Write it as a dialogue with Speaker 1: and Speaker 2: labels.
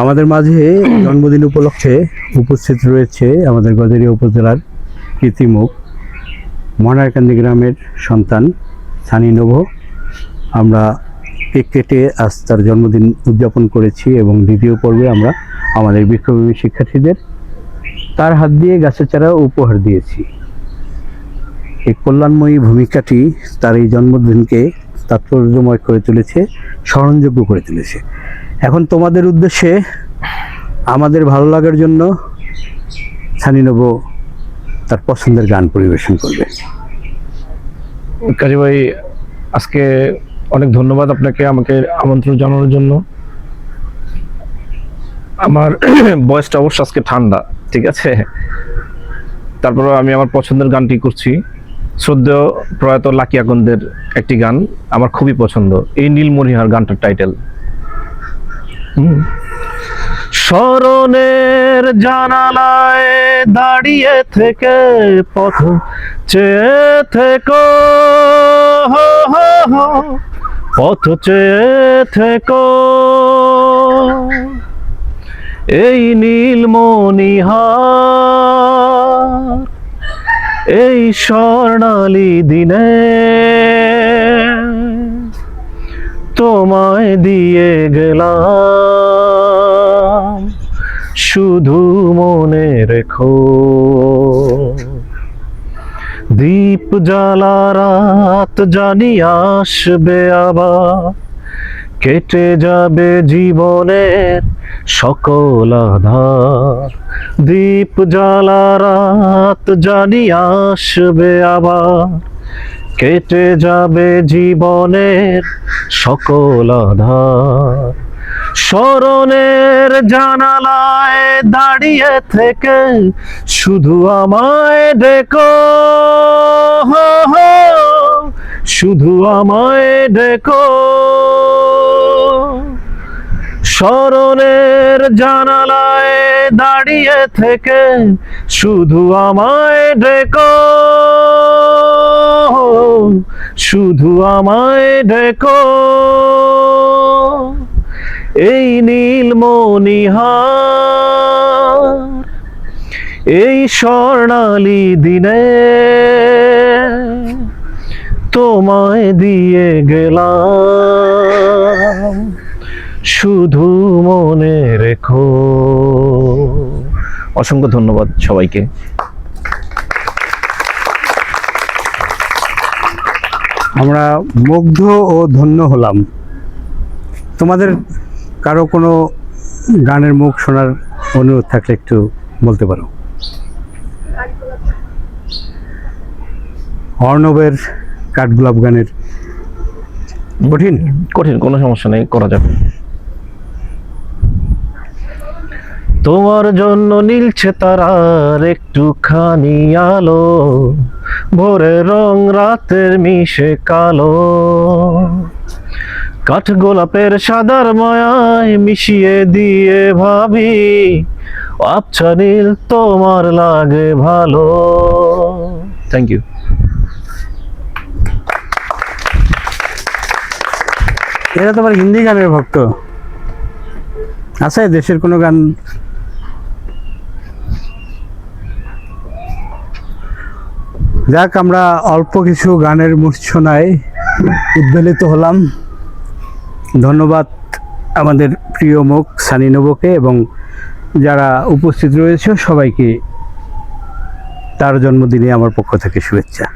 Speaker 1: আমাদের মাঝে জন্মদিন উপলক্ষে উপস্থিত রয়েছে আমাদের গজারিয়া উপজেলার কৃতিমুখ মনারকান্দি গ্রামের সন্তান সানি নভ। আমরা কেক কেটে আজ তার জন্মদিন উদযাপন করেছি এবং দ্বিতীয় পর্বে আমরা আমাদের বিক্ষোভী শিক্ষার্থীদের তার হাত দিয়ে গাছের চারা উপহার দিয়েছি। এই কল্যাণময়ী ভূমিকাটি তার এই জন্মদিনকে তাৎপর্যময় করে তুলেছে, স্মরণযোগ্য করে তুলেছে। এখন তোমাদের উদ্দেশ্যে আমাদের ভালো লাগার জন্য সানি নব তার পছন্দের গান পরিবেশন করবে।
Speaker 2: কাজী ভাই, আজকে অনেক ধন্যবাদ আপনাকে আমাকে আমন্ত্রণ জানানোর জন্য। আমার বয়সটা অবশ্য আজকে ঠান্ডা, ঠিক আছে? তারপরে আমি আমার পছন্দের গানটি করছি। শ্রদ্ধেয় প্রয়াত লাকি আকন্দের একটি গান, আমার খুবই পছন্দ। এই নীলমণিহার গানটার টাইটেল। স্মরণের জানালায় দাঁড়িয়ে থেকে পথ চেয়ে থেকো। পথ চেয়ে থেকো। এই নীলমণিহার এই স্বর্ণালী দিনে তোমায় দিয়ে গেলাম। শুধু মনে রেখো। দীপ জ্বালা রাত জানি আসবে আবার। কেটে যাবে জীবনের সকল আধার। দীপ জ্বালা রাত জানি আসবে আবার। কেটে যাবে জীবনের সকল আধার। স্মরণের জানালায় দাঁড়িয়ে থেকে শুধু আমায় হো, শুধু আমায় দেখো স্মরণের জানালায় দাঁড়িয়ে থেকে শুধু আমায় ডেকো। শুধু আমায় ডেকো। নীলমণিহার এই স্বর্ণালী দিনে তোমায় দিয়ে গেলাম। শুধু মনে রেখো। অসংখ্য ধন্যবাদ সবাইকে।
Speaker 1: আমরা মুগ্ধ ও ধন্য হলাম। তোমাদের কারও কোনো গানের মুখ শোনার অনুরোধ থাকলে একটু বলতে পারো। অর্ণবের কাঠগোলাপ গানের কঠিন?
Speaker 2: কঠিন, কোনো সমস্যা নেই, করা যাবে। তোমার জন্য নীলছে তারার একটুখানি আলো ভোরে রং রাতের মিশে কালো। কাঠ গোলাপের সাদার মায়ায় মিশিয়ে দিয়ে ভাবি আচ্ছা তোমার লাগে ভালো। থ্যাংক ইউ
Speaker 1: এরা তোমার হিন্দি গানের ভক্ত। আছে দেশের কোনো গান? যাক, আমরা অল্প কিছু গানের মূর্ছনায় উদ্বেলিত হলাম। ধন্যবাদ আমাদের প্রিয় মুখ সানি নবকে এবং যারা উপস্থিত রয়েছে সবাইকে তার জন্মদিনে আমার পক্ষ থেকে শুভেচ্ছা।